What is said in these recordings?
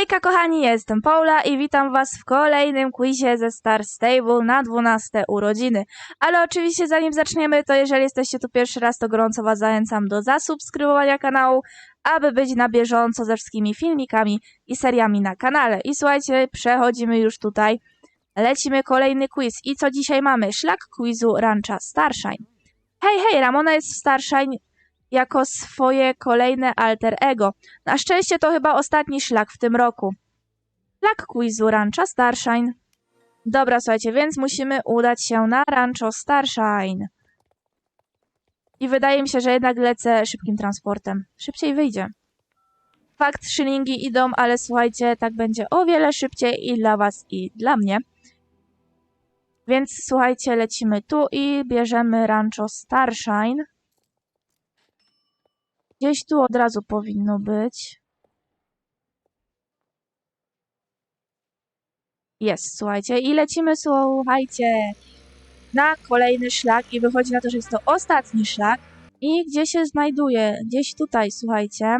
Hejka kochani, jestem Paula i witam was w kolejnym quizie ze Star Stable na 12 urodziny. Ale oczywiście zanim zaczniemy, to jeżeli jesteście tu pierwszy raz, to gorąco was zachęcam do zasubskrybowania kanału, aby być na bieżąco ze wszystkimi filmikami i seriami na kanale. I słuchajcie, przechodzimy już tutaj. Lecimy kolejny quiz. I co dzisiaj mamy? Szlak quizu Rancha Starshine. Hej, hej, Ramona jest w Starshine jako swoje kolejne alter ego. Na szczęście to chyba ostatni szlak w tym roku. Szlak quizu Rancha Starshine. Dobra, słuchajcie, więc musimy udać się na Rancho Starshine. I wydaje mi się, że jednak lecę szybkim transportem. Szybciej wyjdzie. Fakt, szylingi idą, ale słuchajcie, tak będzie o wiele szybciej i dla was, i dla mnie. Więc słuchajcie, lecimy tu i bierzemy Rancho Starshine. Gdzieś tu od razu powinno być. Jest, słuchajcie. I lecimy, słuchajcie, na kolejny szlak. I wychodzi na to, że jest to ostatni szlak. I gdzie się znajduje? Gdzieś tutaj, słuchajcie.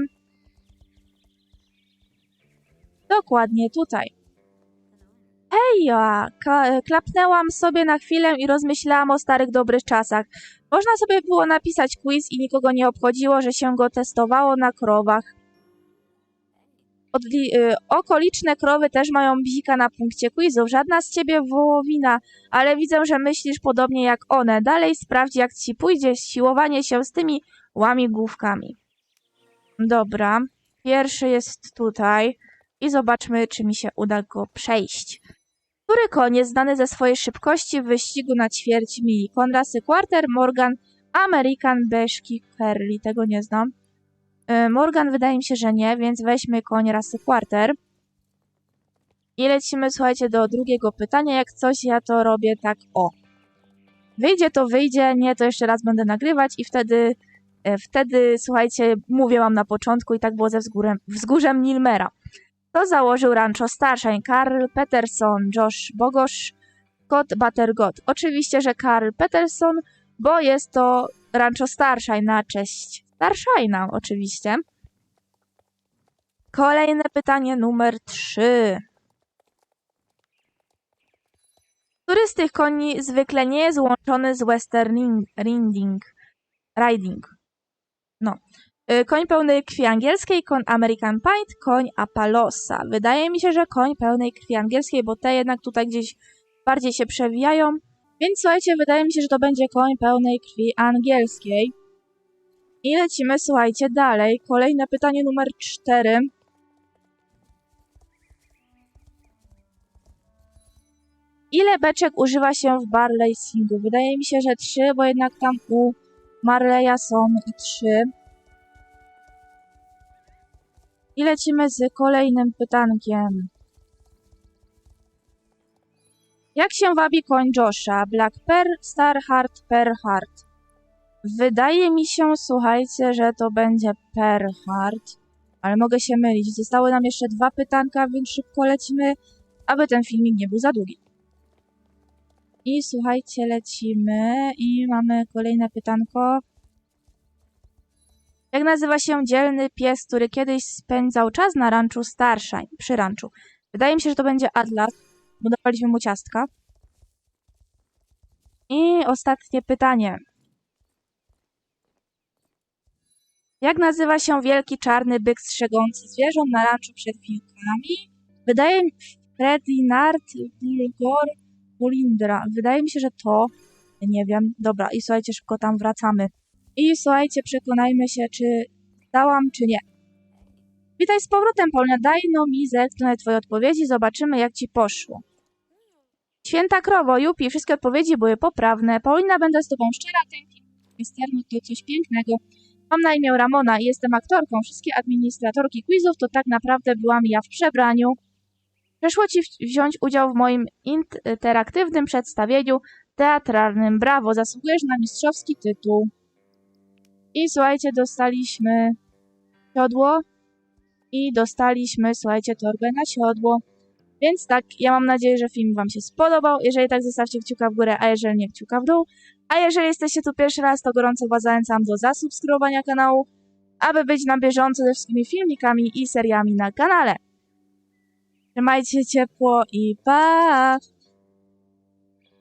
Dokładnie tutaj. Heja! Ka- klapnęłam sobie na chwilę i rozmyślałam o starych dobrych czasach. Można sobie było napisać quiz i nikogo nie obchodziło, że się go testowało na krowach. Odli- y, okoliczne krowy też mają bzika na punkcie quizów. Żadna z ciebie wołowina, ale widzę, że myślisz podobnie jak one. Dalej sprawdź, jak ci pójdzie siłowanie się z tymi łamigłówkami. Dobra, pierwszy jest tutaj i zobaczmy, czy mi się uda go przejść. Który jest znany ze swojej szybkości w wyścigu na ćwierć mili? Konrasy Quarter, Morgan, American, Beszki, Curly. Tego nie znam. Y, Morgan wydaje mi się, że nie, więc weźmy koń rasy Quarter. I lecimy, słuchajcie, do drugiego pytania. Jak coś, ja to robię tak o. Wyjdzie to wyjdzie, nie, to jeszcze raz będę nagrywać i wtedy, e, wtedy, słuchajcie, mówię wam na początku i tak było ze wzgórem, wzgórzem Nilmera. To założył Rancho Starshine Karl Peterson, Josh Bogosz, Scott Buttergot. Oczywiście, że Karl Peterson, bo jest to Rancho Starshine na cześć Starshine'a, oczywiście. Kolejne pytanie numer 3. Który z tych koni zwykle nie jest łączony z Western Riding? Riding. No. Y, Koń pełnej krwi angielskiej, koń American Pint, koń Apalosa. Wydaje mi się, że koń pełnej krwi angielskiej, bo te jednak tutaj gdzieś bardziej się przewijają. Więc słuchajcie, wydaje mi się, że to będzie koń pełnej krwi angielskiej. I lecimy, słuchajcie, dalej. Kolejne pytanie numer 4. Ile beczek używa się w Barley Singu? Wydaje mi się, że 3, bo jednak tam u Marleya są 3. I lecimy z kolejnym pytankiem. Jak się wabi koń Josha? Black Per, Starheart, Perheart. Wydaje mi się, słuchajcie, że to będzie Perheart, ale mogę się mylić. Zostały nam jeszcze dwa pytanka, więc szybko lecimy, aby ten filmik nie był za długi. I słuchajcie, lecimy i mamy kolejne pytanko. Jak nazywa się dzielny pies, który kiedyś spędzał czas na ranczu Starshine, przy ranczu? Wydaje mi się, że to będzie Atlas, bo dawaliśmy mu ciastka. I ostatnie pytanie. Jak nazywa się wielki czarny byk strzegący zwierząt na ranczu przed wilkami? Wydaje mi Ferdinand Bulgor Bulindra. Wydaje mi się, że to. Nie wiem. Dobra, i słuchajcie, szybko tam wracamy. I słuchajcie, przekonajmy się, czy dałam, czy nie. Witaj z powrotem, Paulina. Daj no mi zerknąć twoje odpowiedzi, zobaczymy, jak ci poszło. Święta krowo, Jupi, wszystkie odpowiedzi były poprawne. Paulina, będę z tobą szczera, ten westernu to coś pięknego. Mam na imię Ramona i jestem aktorką. Wszystkie administratorki quizów to tak naprawdę byłam ja w przebraniu. Przeszło ci wziąć udział w moim interaktywnym przedstawieniu teatralnym. Brawo, zasługujesz na mistrzowski tytuł. I słuchajcie, dostaliśmy siodło i dostaliśmy, słuchajcie, torbę na siodło. Więc tak, ja mam nadzieję, że film Wam się spodobał. Jeżeli tak, zostawcie kciuka w górę, a jeżeli nie, kciuka w dół. A jeżeli jesteście tu pierwszy raz, to gorąco Was zachęcam do zasubskrybowania kanału, aby być na bieżąco ze wszystkimi filmikami i seriami na kanale. Trzymajcie się ciepło i pa!